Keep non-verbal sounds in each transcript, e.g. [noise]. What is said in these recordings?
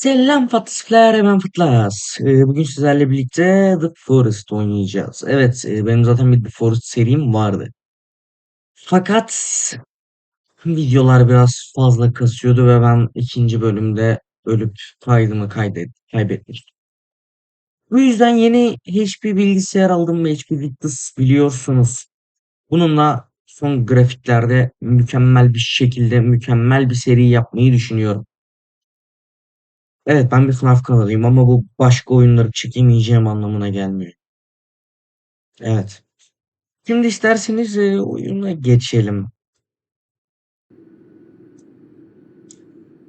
Selam Fatihler, hemen Fıtlas. Ee, bugün sizlerle birlikte The Forest oynayacağız. Evet, e, benim zaten bir The Forest serim vardı. Fakat videolar biraz fazla kasıyordu ve ben ikinci bölümde ölüp kaydımı kaydet kaybetmiştim. Bu yüzden yeni HP bilgisayar aldım ve HP Victus biliyorsunuz. Bununla son grafiklerde mükemmel bir şekilde mükemmel bir seri yapmayı düşünüyorum. Evet ben bir FNAF kanalıyım ama bu başka oyunları çekemeyeceğim anlamına gelmiyor. Evet. Şimdi isterseniz e, oyuna geçelim.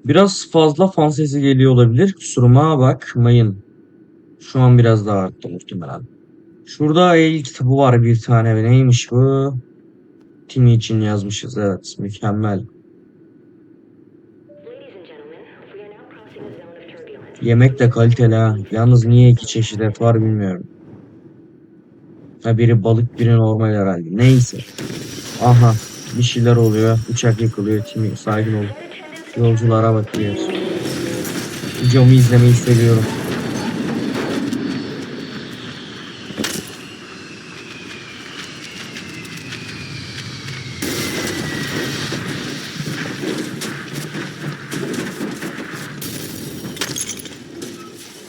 Biraz fazla fan sesi geliyor olabilir. Kusuruma bakmayın. Şu an biraz daha arttı muhtemelen. Şurada el kitabı var bir tane. Neymiş bu? Timmy için yazmışız. Evet mükemmel. Yemek de kaliteli ha. Yalnız niye iki çeşit et var bilmiyorum. Ha biri balık biri normal herhalde. Neyse. Aha bir şeyler oluyor. Uçak yıkılıyor. Timmy sakin ol. Yolculara bakıyoruz. Videomu izlemeyi seviyorum.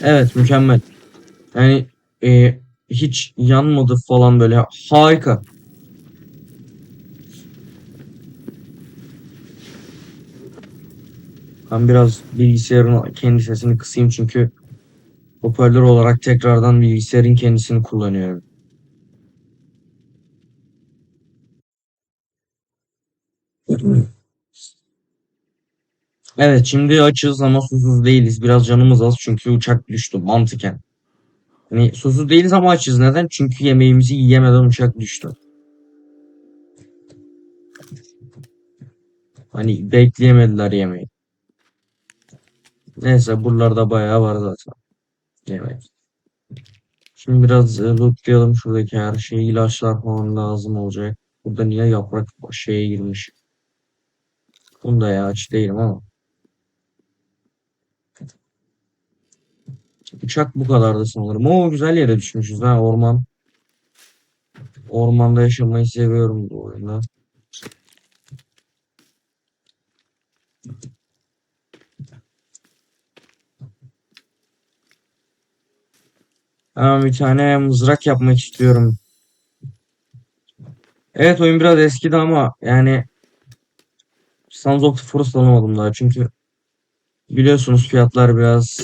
Evet mükemmel. Yani e, hiç yanmadı falan böyle harika. Ben biraz bilgisayarın kendi sesini kısayım çünkü hoparlör olarak tekrardan bilgisayarın kendisini kullanıyorum. Evet [clears throat] şimdi açız ama susuz değiliz. Biraz canımız az çünkü uçak düştü mantıken. Hani susuz değiliz ama açız. Neden? Çünkü yemeğimizi yiyemeden uçak düştü. Hani bekleyemediler yemeği. Neyse buralarda bayağı var zaten. Yemek. Şimdi biraz e, lootlayalım şuradaki her şeyi. ilaçlar falan lazım olacak. Burada niye yaprak şeye girmiş? Bunda ya aç değilim ama. Uçak bu kadardı sanırım. O güzel yere düşmüşüz ha orman. Ormanda yaşamayı seviyorum bu oyunda. Hemen bir tane mızrak yapmak istiyorum. Evet oyun biraz eskidi ama yani Sons of the Forest alamadım daha çünkü biliyorsunuz fiyatlar biraz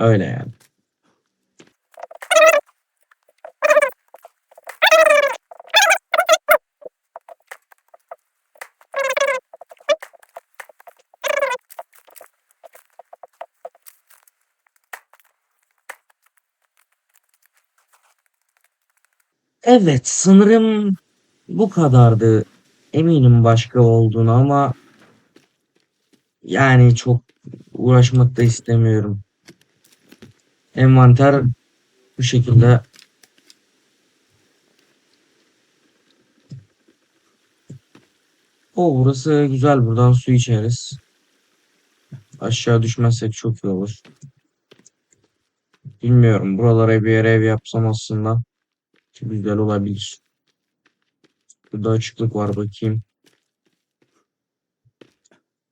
öyle yani. Evet sanırım bu kadardı. Eminim başka olduğunu ama yani çok uğraşmak da istemiyorum. Envanter bu şekilde. O burası güzel. Buradan su içeriz. Aşağı düşmezsek çok iyi olur. Bilmiyorum. Buralara bir yere ev yapsam aslında güzel olabilir. Burada açıklık var bakayım.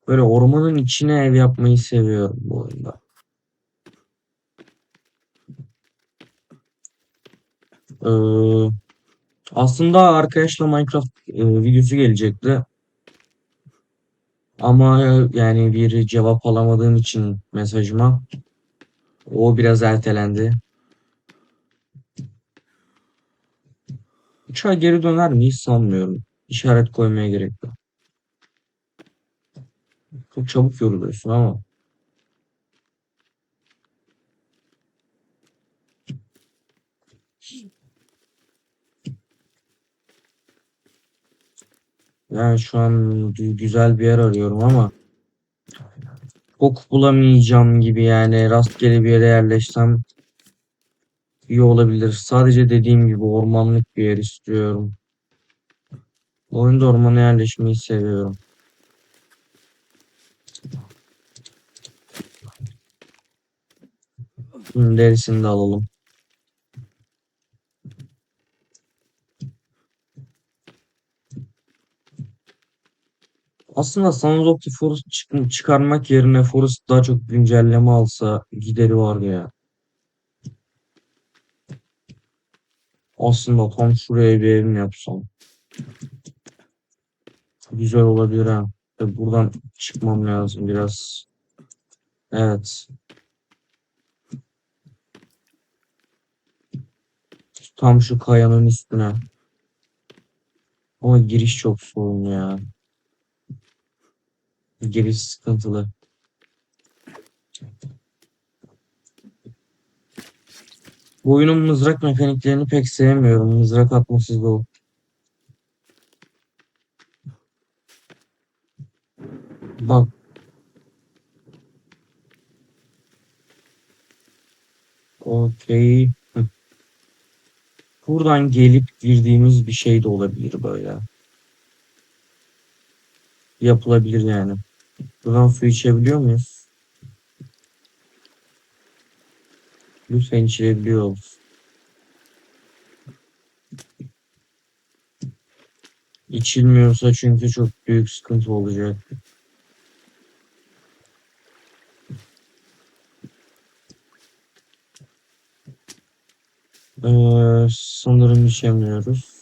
Böyle ormanın içine ev yapmayı seviyorum bu oyunda. Ee, aslında arkadaşla Minecraft e, videosu gelecekti. Ama yani bir cevap alamadığım için mesajıma o biraz ertelendi. Uçağa geri döner miyiz sanmıyorum. İşaret koymaya gerek yok. Çok çabuk yoruluyorsun ama. Yani şu an güzel bir yer arıyorum ama ok bulamayacağım gibi yani rastgele bir yere yerleşsem iyi olabilir. Sadece dediğim gibi ormanlık bir yer istiyorum. Oyunda ormana yerleşmeyi seviyorum. Derisini de alalım. Aslında the Forest çık- çıkarmak yerine Forest daha çok güncelleme alsa gideri var ya. Aslında tam şuraya bir evim yapsam. Güzel olabilir ha. Tabii buradan çıkmam lazım biraz. Evet. Tam şu kayanın üstüne. Ama giriş çok sorun ya. Giriş sıkıntılı. Bu oyunun mızrak mekaniklerini pek sevmiyorum. Mızrak atmasız o. Bak. Okey. Buradan gelip girdiğimiz bir şey de olabilir böyle. Yapılabilir yani. Buradan su içebiliyor muyuz? Lütfen içilebiliyoruz. İçilmiyorsa çünkü çok büyük sıkıntı olacak. Ee, sanırım içemiyoruz.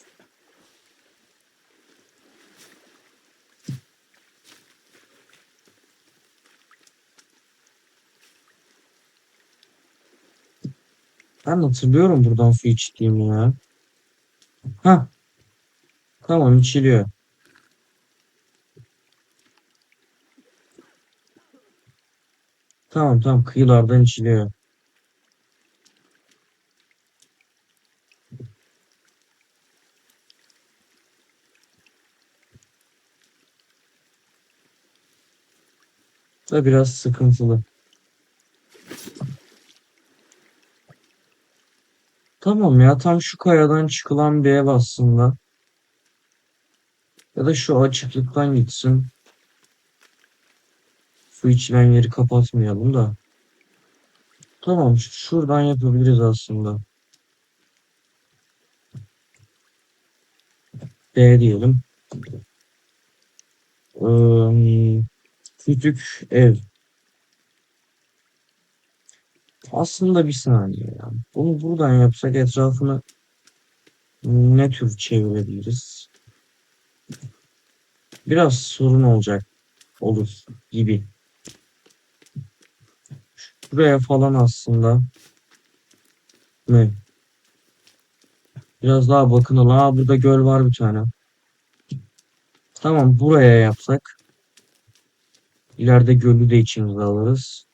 Ben hatırlıyorum buradan su içtiğimi ya. Ha, tamam içiliyor. Tamam tamam kıyılardan içiliyor. Da biraz sıkıntılı. Tamam ya tam şu kayadan çıkılan bir ev aslında. Ya da şu açıklıktan gitsin. Su içilen yeri kapatmayalım da. Tamam şuradan yapabiliriz aslında. B diyelim. Ee, küçük ev. Aslında bir saniye ya. Bunu buradan yapsak etrafını ne tür çevirebiliriz? Biraz sorun olacak olur gibi. Buraya falan aslında ne? Biraz daha bakınalım. Aa burada göl var bir tane. Tamam buraya yapsak. İleride gölü de içimize alırız.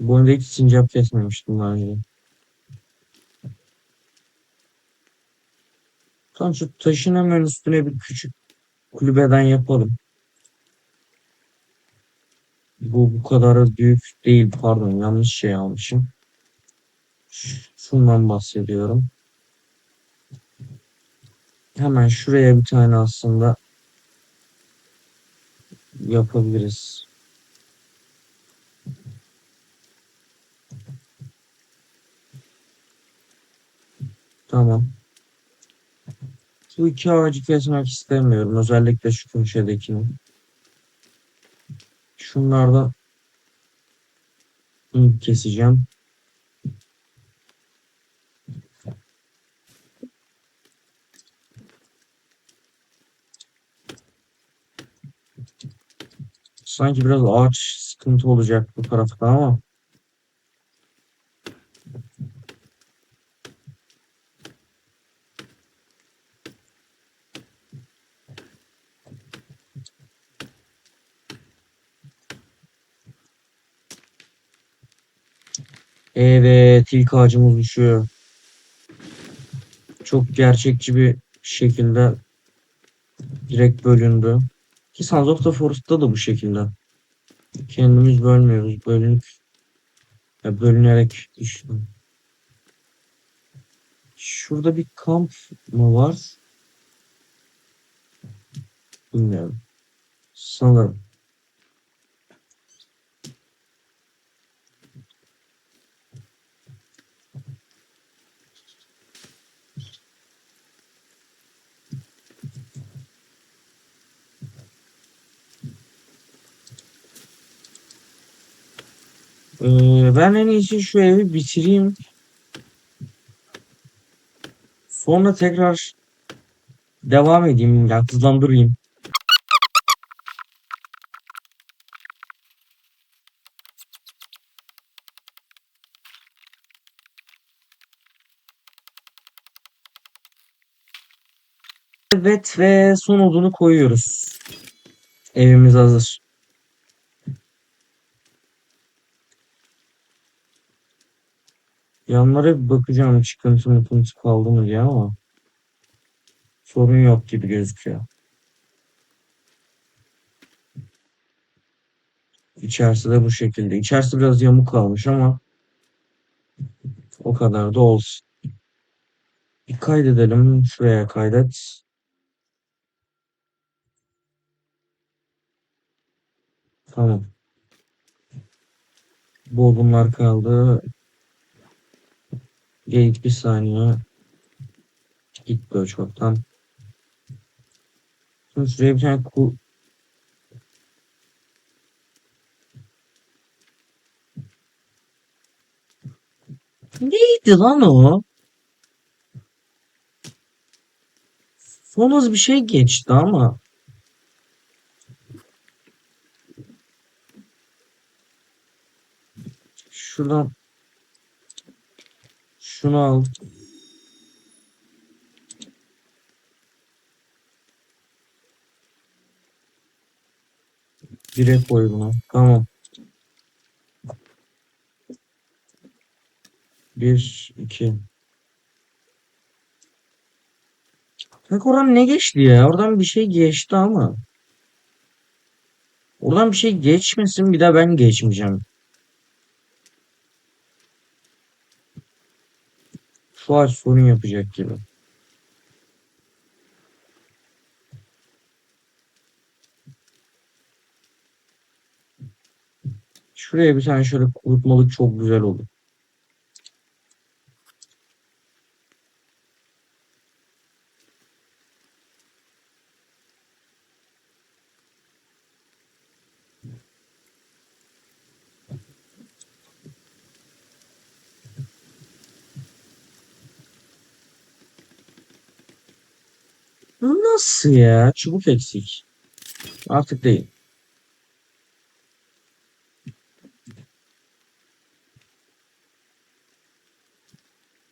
Bu oyunda hiç sincap kesmemiştim daha önce. Tamam şu taşın hemen üstüne bir küçük kulübeden yapalım. Bu bu kadar büyük değil pardon yanlış şey almışım. Şundan bahsediyorum. Hemen şuraya bir tane aslında yapabiliriz. Tamam. Bu iki ağacı kesmek istemiyorum. Özellikle şu köşedekini. Şunlardan ilk keseceğim. Sanki biraz ağaç sıkıntı olacak bu tarafta ama. Evet, ilk ağacımız düşüyor. Çok gerçekçi bir şekilde direkt bölündü. Ki Sons of the Forest'ta da bu şekilde. Kendimiz bölmüyoruz. Bölünük ya bölünerek düştü. Şurada bir kamp mı var? Bilmiyorum. Sanırım. Ee, ben en iyisi şu evi bitireyim. Sonra tekrar devam edeyim. Ya hızlandırayım. Evet ve son odunu koyuyoruz. Evimiz hazır. Yanlara bir bakacağım çıkıntı mıkıntı kaldı mı diye ama sorun yok gibi gözüküyor. İçerisi de bu şekilde. İçerisi biraz yamuk kalmış ama o kadar da olsun. Bir kaydedelim. Şuraya kaydet. Tamam. Bu odunlar kaldı. Gate bir saniye. Gitti o çoktan. Şimdi şuraya bir tane ku Neydi lan o? Son hız bir şey geçti ama. Şuradan şunu al. Bire koy bunu. Tamam. Bir, iki. Bak oradan ne geçti ya? Oradan bir şey geçti ama. Oradan bir şey geçmesin bir daha ben geçmeyeceğim. Ağaç sorun yapacak gibi. Şuraya bir tane şöyle kurutmalık çok güzel olur. Nasıl ya? Çubuk eksik. Artık değil.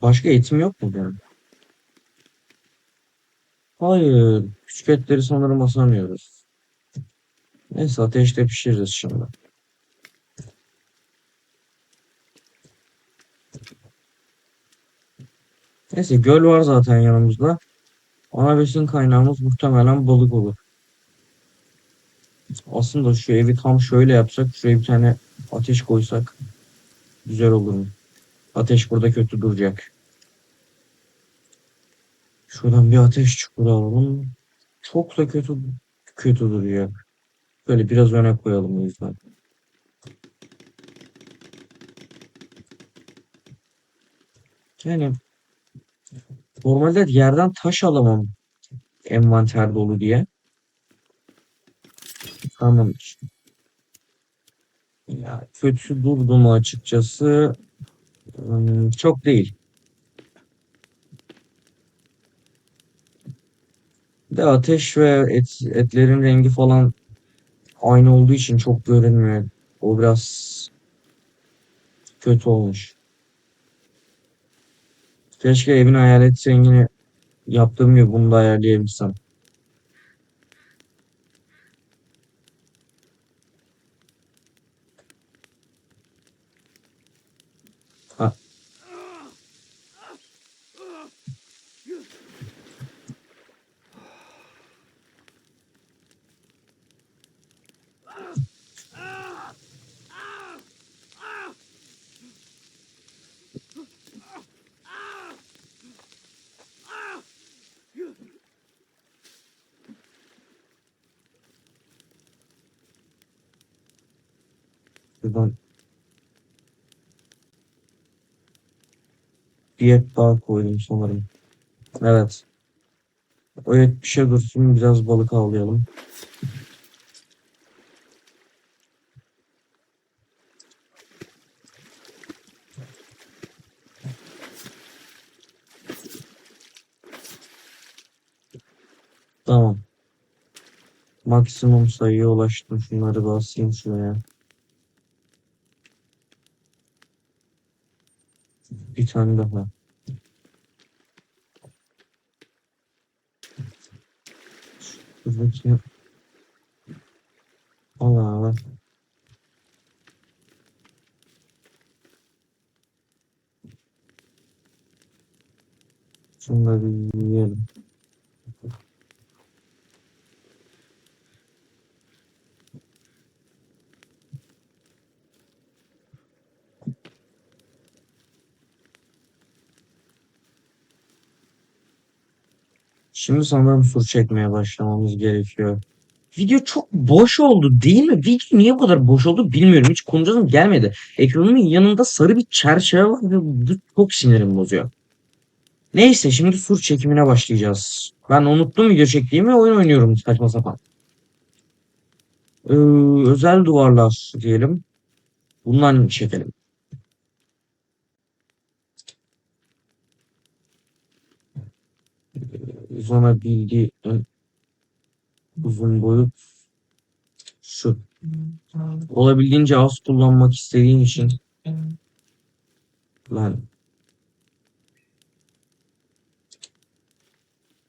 Başka eğitim yok mu benim? Hayır. Küçük etleri sanırım asamıyoruz. Neyse ateşte pişiririz şimdi. Neyse göl var zaten yanımızda. Ana besin kaynağımız muhtemelen balık olur. Aslında şu evi tam şöyle yapsak, şuraya bir tane ateş koysak güzel olur mu? Ateş burada kötü duracak. Şuradan bir ateş çukuru alalım. Çok da kötü kötü duruyor. Böyle biraz öne koyalım o yüzden. Yani normalde yerden taş alamam envanter dolu diye. Tamamdır. Ya kötü durdu mu açıkçası Hmm, çok değil. De ateş ve et, etlerin rengi falan aynı olduğu için çok görünmüyor. O biraz kötü olmuş. Keşke evin hayalet rengini yaptığım gibi bunu da ayarlayabilsem. Şuradan bir et daha koydum sanırım. Evet. O et bir şey dursun biraz balık avlayalım. Tamam. Maksimum sayıya ulaştım. Şunları basayım şuraya. Bir tane daha. Şuradaki Allah Allah. Bir Şimdi sanırım sur çekmeye başlamamız gerekiyor. Video çok boş oldu değil mi? Video niye bu kadar boş oldu bilmiyorum. Hiç konuşasım gelmedi. Ekranımın yanında sarı bir çerçeve var ve bu çok sinirim bozuyor. Neyse şimdi sur çekimine başlayacağız. Ben unuttum video çektiğimi oyun oynuyorum saçma sapan. Ee, özel duvarlar diyelim. Bundan çekelim. Sonra bilgi uzun boyut şu. Olabildiğince az kullanmak istediğin için ben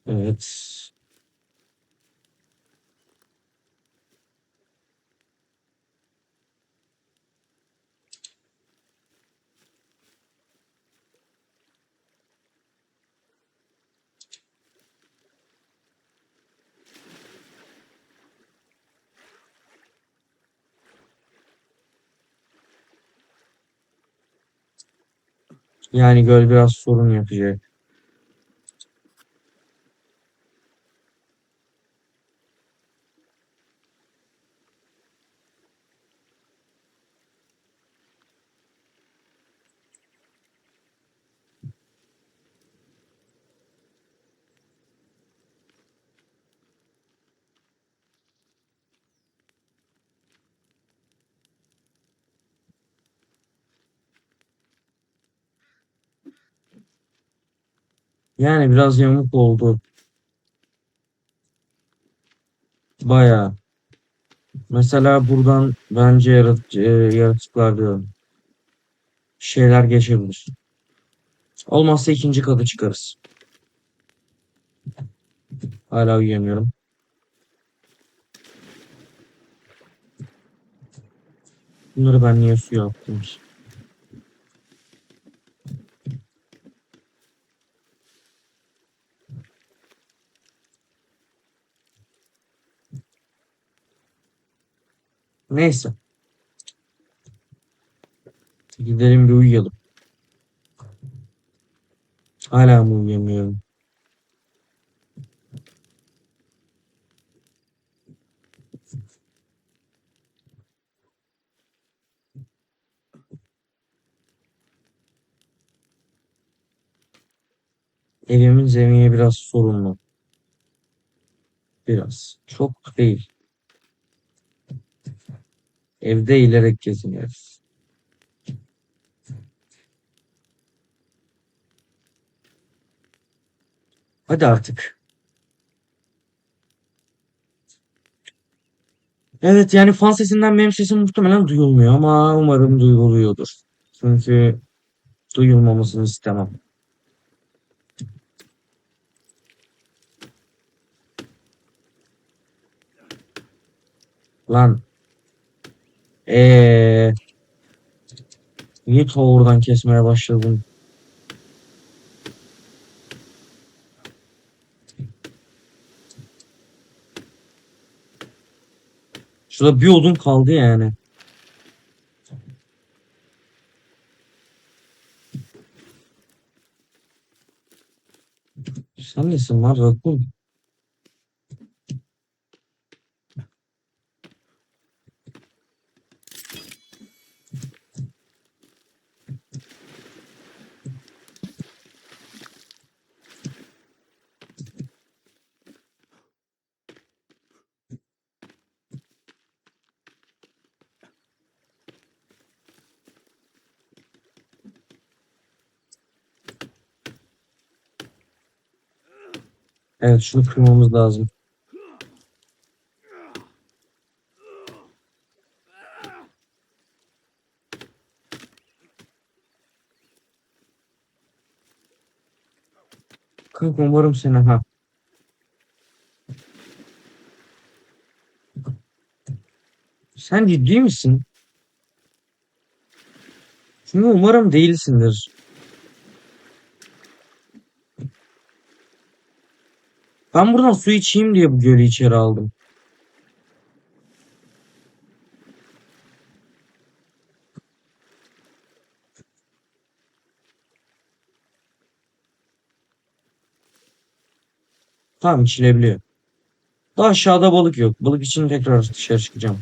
evet yani göl biraz sorun yapacak. Yani biraz yamuk oldu. Bayağı. Mesela buradan bence yarat e, yaratıklar diyorum. Şeyler geçebilir. Olmazsa ikinci katı çıkarız. Hala uyuyamıyorum. Bunları ben niye suya attım? ki? Neyse. Gidelim bir uyuyalım. Hala mı uyuyamıyorum? Evimin zemini biraz sorunlu. Biraz. Çok değil. Evde eğilerek geziniyoruz. Hadi artık. Evet yani fan sesinden benim sesim muhtemelen duyulmuyor ama umarım duyuluyordur. Çünkü duyulmamasını istemem. Lan. Eee. Niye oradan kesmeye başladın? Şurada bir odun kaldı yani. Sen nesin lan Rakun? Evet şunu kırmamız lazım. Kanka umarım seni ha. Sen ciddi misin? Çünkü umarım değilsindir. Ben buradan su içeyim diye bu gölü içeri aldım. Tamam içilebiliyor. Daha aşağıda balık yok. Balık için tekrar dışarı çıkacağım.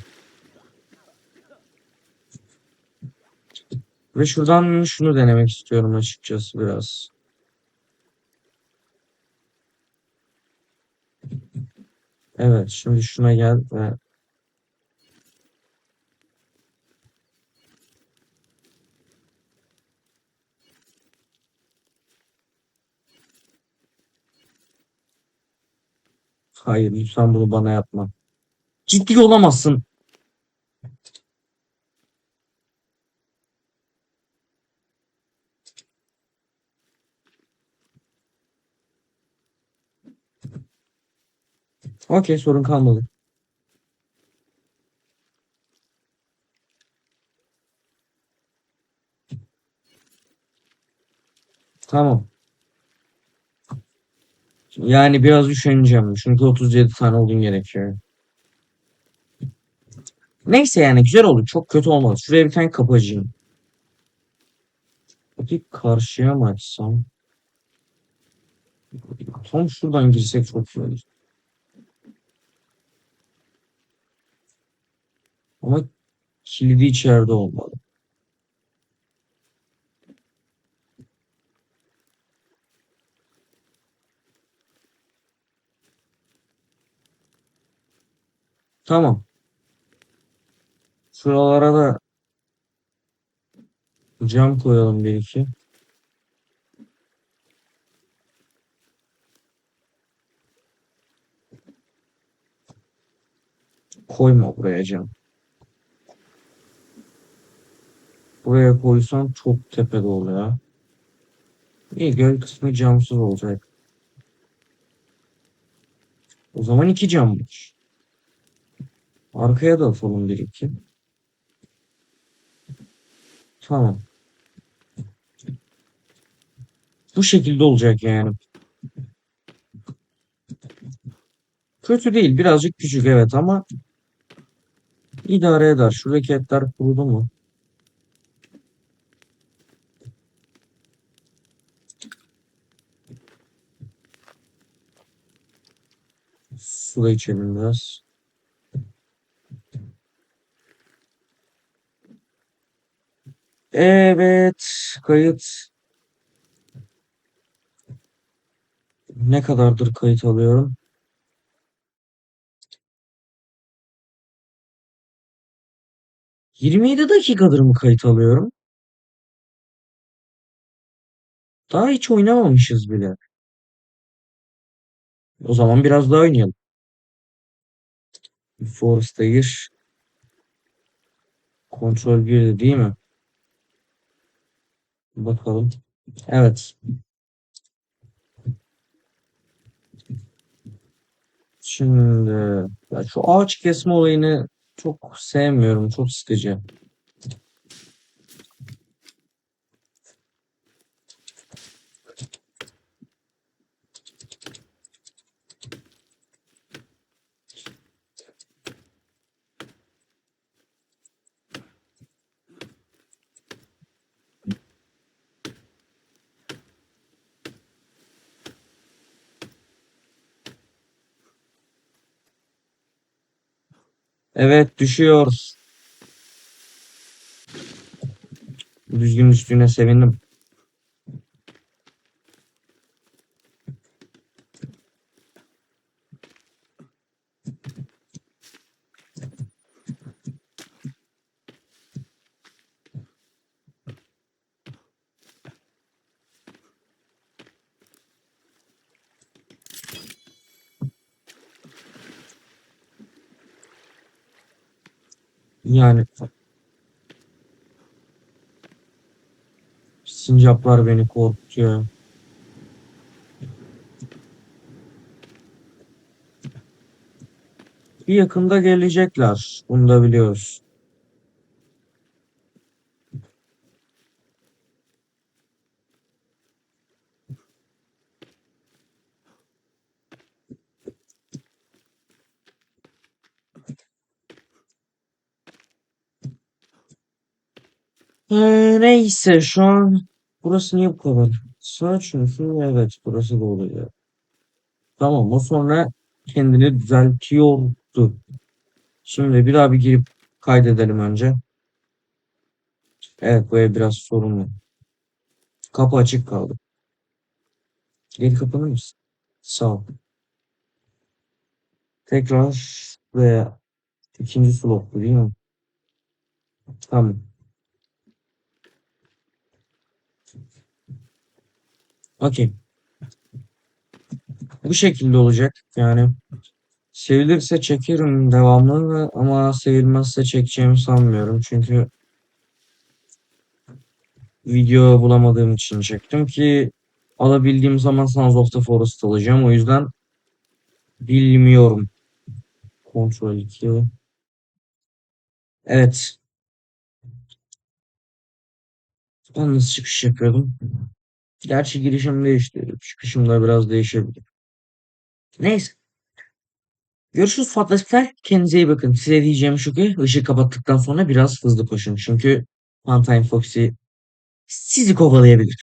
Ve şuradan şunu denemek istiyorum açıkçası biraz. Evet şimdi şuna gel ve Hayır lütfen bunu bana yapma. Ciddi olamazsın. Okey sorun kalmadı. Tamam. Yani biraz düşüneceğim. Çünkü 37 tane olduğun gerekiyor. Neyse yani güzel oldu. Çok kötü olmadı. Şuraya bir tane kapı açayım. Peki karşıya mı açsam? Tam şuradan girsek çok iyi olur. Ama kilidi içeride olmalı. Tamam. Şuralara da cam koyalım bir iki. Koyma buraya cam. Buraya koysam çok tepede oluyor. İyi göl kısmı camsız olacak. O zaman iki cammış. Arkaya da atalım bir iki. Tamam. Bu şekilde olacak yani. Kötü değil. Birazcık küçük evet ama idare eder. Şuradaki etler kurudu mu? Su da içelim biraz. Evet. Kayıt. Ne kadardır kayıt alıyorum? Yirmi yedi dakikadır mı kayıt alıyorum? Daha hiç oynamamışız bile. O zaman biraz daha oynayalım. Forest'a gir. Kontrol 1'de değil mi? Bakalım. Evet. Şimdi ya şu ağaç kesme olayını çok sevmiyorum. Çok sıkıcı. Evet düşüyor. Düzgün düştüğüne sevindim. Yani sincaplar beni korkutuyor. Bir yakında gelecekler. Bunu da biliyoruz. Ee, neyse şu an burası niye bu kadar? Sağ çünkü evet burası da oluyor. Tamam o sonra kendini düzeltiyordu. Şimdi bir daha bir girip kaydedelim önce. Evet bu ev biraz sorunlu. Kapı açık kaldı. Geri kapanır mısın? Sağ ol. Tekrar ve ikinci slot bu değil mi? Tamam. Okey. Bu şekilde olacak. Yani sevilirse çekerim devamlı ama sevilmezse çekeceğimi sanmıyorum. Çünkü video bulamadığım için çektim ki alabildiğim zaman Sons of the Forest alacağım. O yüzden bilmiyorum. Kontrol 2. Evet. Ben nasıl çıkış yapıyordum? Gerçi girişim değişti. Çıkışım da biraz değişebilir. Neyse. Görüşürüz Fatih Kendinize iyi bakın. Size diyeceğim şu ki ışığı kapattıktan sonra biraz hızlı koşun. Çünkü Funtime Foxy sizi kovalayabilir.